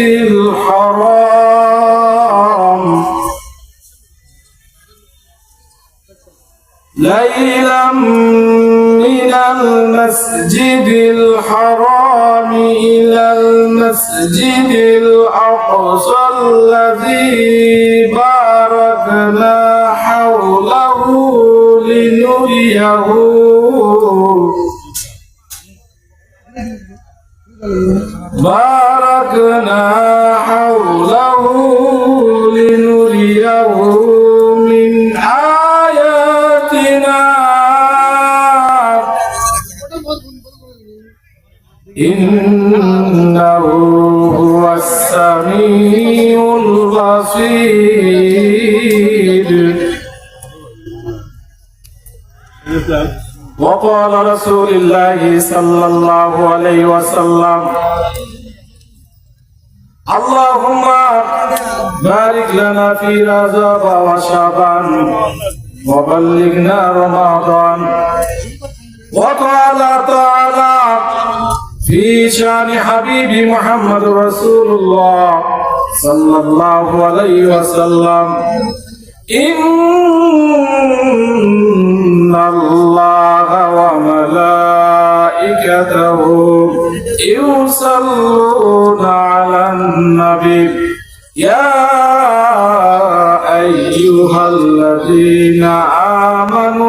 الحرام. ليلا من المسجد الحرام إلى المسجد الأقصى الذي باركنا إنه هو السميع البصير وقال رسول الله صلى الله عليه وسلم اللهم بارك لنا في رجب وشعبان وبلغنا رمضان وقال تعالى في شان حبيب محمد رسول الله صلى الله عليه وسلم إن الله وملائكته يصلون على النبي يا أيها الذين آمنوا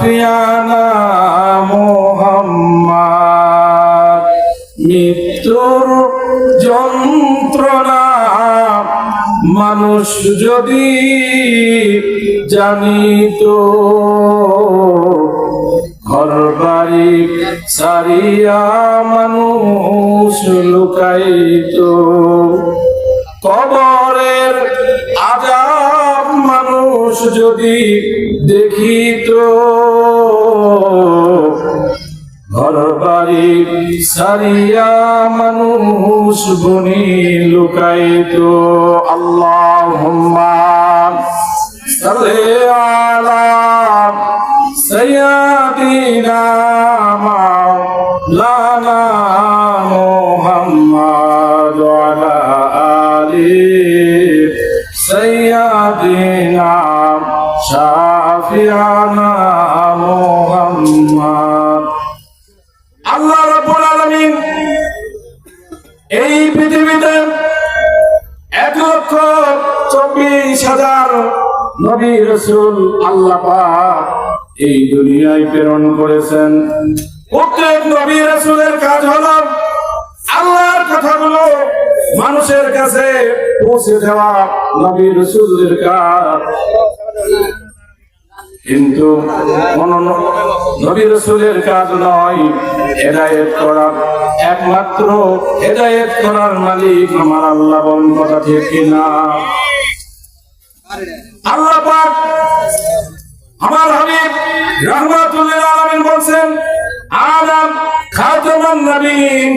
আফিয়ানা মোহাম্মদ। মৃত্যুর যন্ত্রণা মানুষ যদি জানিত ঘর বাড়ি সারিয়া মানুষ লুকাইত, কবরের আজাব মানুষ যদি দেখিত ঘর বাড়ি সারিয়া মানুষ বনি লুকাইত আল্লাহুম্মা সাল্লি আলা সাইয়্যিদিনা মাওলানা মুহাম্মদ আলা আলি সাইয়্যিদিনা আল্লাহ এই পৃথিবীতে এক লক্ষ চব্বিশ হাজার নবী রসুল আল্লাহ এই দুনিয়ায় প্রেরণ করেছেন। প্রত্যেক নবী রসুলের কাজ হলো আল্লাহর কথাগুলো মানুষের কাছে পৌঁছে দেওয়া নবী রসুলের কাজ। কিন্তু কোন নবী রসুলের কাজ নয়। হেদায়েত করা একমাত্র হেদায়েত করার মালিক আমার আল্লাহ বলেন, কথা ঠিক কিনা আল্লাহ পাক আমার হাবিব রহমাতুল্লিল আলামিন বলছেন, আদম খাতামান নবীন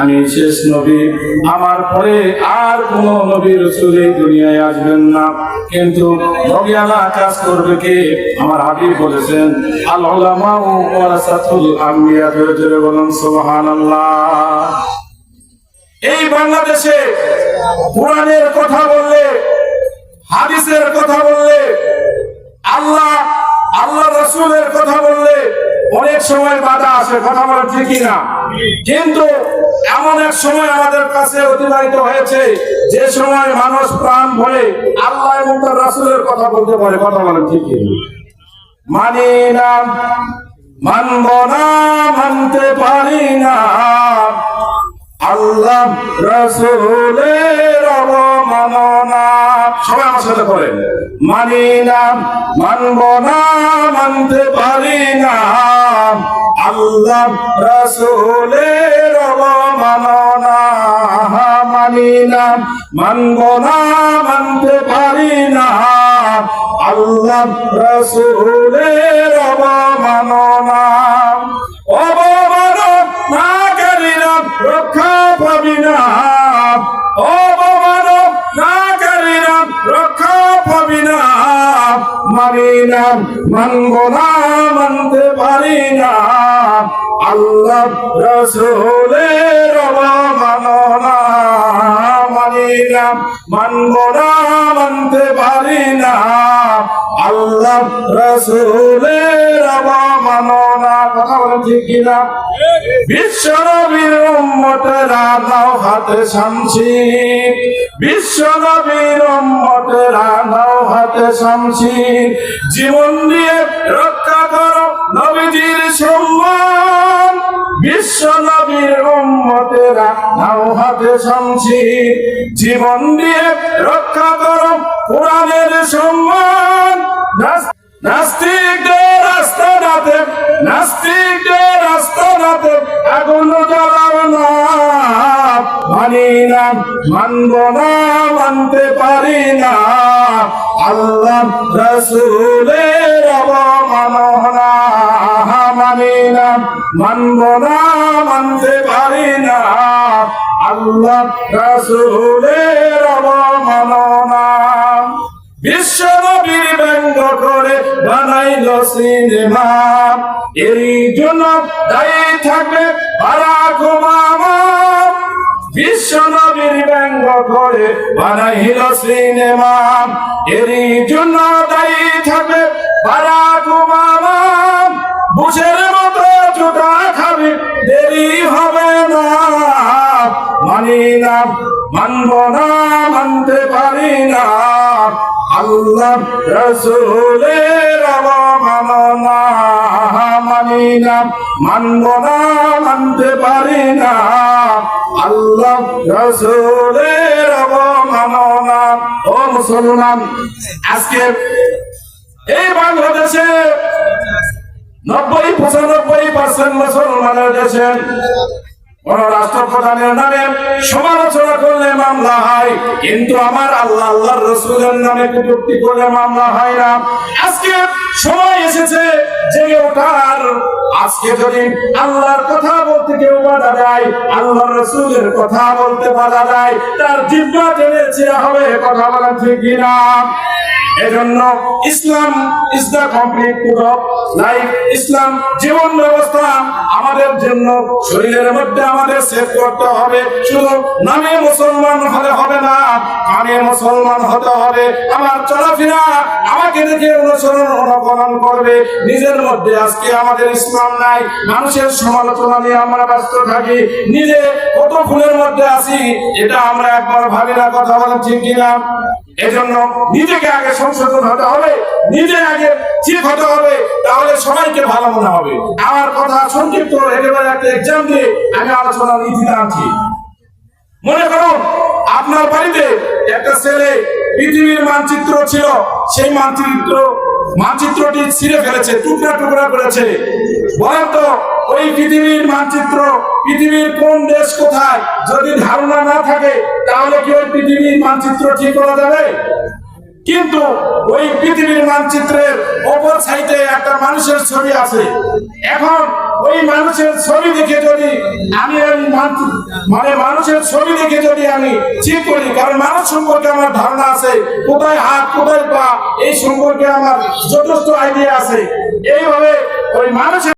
আমি শেষ নবী, আমার পরে আর কোন নবী রসুল এই দুনিয়ায় আসবেন না। কিন্তু কাজ করবে কে? আমার হাবিব বলেছেন, আল উলামা ওয়ারাসাতুল আম্বিয়া ধরে ধরে বলুন, সুবহানাল্লাহ। এই বাংলাদেশে কোরআনের কথা বললে, হাদিসের কথা বললে, আল্লাহ আল্লাহ রসুলের কথা বললে অনেক সময় বাধা আসে কথা বলা ঠিকই না। কিন্তু এমন এক সময় আমাদের কাছে অতিবাহিত হয়েছে, যে সময় মানুষ প্রাণ ভরে আল্লাহ এবং তার রাসুলের কথা বলতে পারে, কথা বলা ঠিকই মানি না, মানব না, মানতে পারি না। আল্লাহ রসুলের অবমাননা। সবাই আমার সাথে করেন মানি না, মানব না, মানতে পারি না। আল্লাহ রসুলের অবমাননা। মানি না, মানব না, মানতে পারি না। আল্লাহ রসুলের অবমাননা। রক্ষা পাবি না। অবমানব নাকারীরা রক্ষা পাবি না। মানি না, মানব না, মানতে পারি না। আল্লাহ রসুলের অবমাননা। মানি না, মানব না, মানতে পারি না। আল্লাহ রসুলের অবমাননা কথা বলে ঠিক কিনা? বিশ্বনবীর উম্মতেরা নাও হাতে শামসি। বিশ্বনবীর উম্মতেরা নাও হাতে শামসি। জীবন দিয়ে রক্ষা করো নবীজির সম্মান। বিশ্ব নবীর উম্মতেরা নাও হাতে শামসি। জীবন দিয়ে রক্ষা করো কোরআনের সম্মান। আগুন জ্বালাও না। মানি না, মানব না, মানতে পারি না। আল্লাহ রসুলের অবমাননা মানি না, মানব না, মানতে পারি না। আল্লাহ রসুলের অবমাননা বিশ্ব নবীর ব্যঙ্গ করে বানাইল সিনেমা। এরই জন্য দায়ী থাকবে বারাক ওবামা। বিশ্ব নবীর ব্যঙ্গ করে বানাইল সিনেমা। এরই জন্য দায়ী থাকবে বারাক ওবামা। বুঝের মতো জুতা খাবি, দেরি হবে না। মানি না, মানব না, মানতে পারি না। আল্লাহ রসুলের অবমাননা মানি না মানব না, মানতে পারি না। আল্লাহ রসুলের অবমাননা ও মুসলমান, আজকে এই বাংলাদেশে নব্বই পঁচানব্বই পার্সেন্ট মুসলমানের দেশে কোন রাষ্ট্রপ্রধানের নামে সমালোচনা করলে মামলা হয়, কিন্তু আমার আল্লাহ, আল্লাহর রসুলের নামে কটূক্তি করলে মামলা হয় না। আজকে সময় এসেছে জেগে ওঠার। আজকে যদি আল্লাহর কথা বলতে কেউ বাধা দেয়, আল্লাহর রসুলের কথা বলতে বাধা দেয়, তার জিব্বা টেনে ছেড়া হবে, কথা বলা ঠিক না এজন্য Islam is the complete proof life ইসলাম জীবন ব্যবস্থা আমাদের জন্য, শরীরের মধ্যে আমাদের সেট করতে হবে। শুধু নামে মুসলমান হলে হবে না, কানে মুসলমান হতে হবে। আমার চলাফেরা আমাকে দেখে অনুসরণ অনুকরণ করবে। নিজের মধ্যে আজকে আমাদের ইসলাম নাই। মানুষের সমালোচনা নিয়ে আমরা ব্যস্ত থাকি। নিজে কত ফুলের মধ্যে আছি, এটা আমরা একবার ভাবি না, কথা বলা ঠিক কিনা? এজন্য নিজেকে আগে সংশোধন হতে হবে নিজে আগে ঠিক হতে হবে, তাহলে সবাইকে ভালো মনে হবে। আমার কথা সংক্ষিপ্ত একেবারে একটা এক্সাম দিয়ে আমি আলোচনার নীতিতে আনছি। মনে করুন, আপনার বাড়িতে একটা ছেলে পৃথিবীর মানচিত্র ছিল, সেই মানচিত্র, মানচিত্রটি ছিঁড়ে ফেলেছে, টুকরা টুকরা করেছে। বলেন ওই পৃথিবীর মানচিত্র, পৃথিবীর কোন দেশ কোথায়? যদি ধারণা না থাকে, তাহলে কি ওই পৃথিবীর মানচিত্র ঠিক করা যাবে? কিন্তু ওই পৃথিবীর মানচিত্রের অপর সাইডে একটা মানুষের ছবি আছে। এখন ওই মানুষের ছবি দেখে যদি আমি মানে মানুষের ছবি দেখে যদি আমি ঠিক করি, কারণ মানুষ সম্পর্কে আমার ধারণা আছে, কোথায় হাত, কোথায় পা, এই সম্পর্কে আমার যথেষ্ট আইডিয়া আছে। এইভাবে ওই মানুষের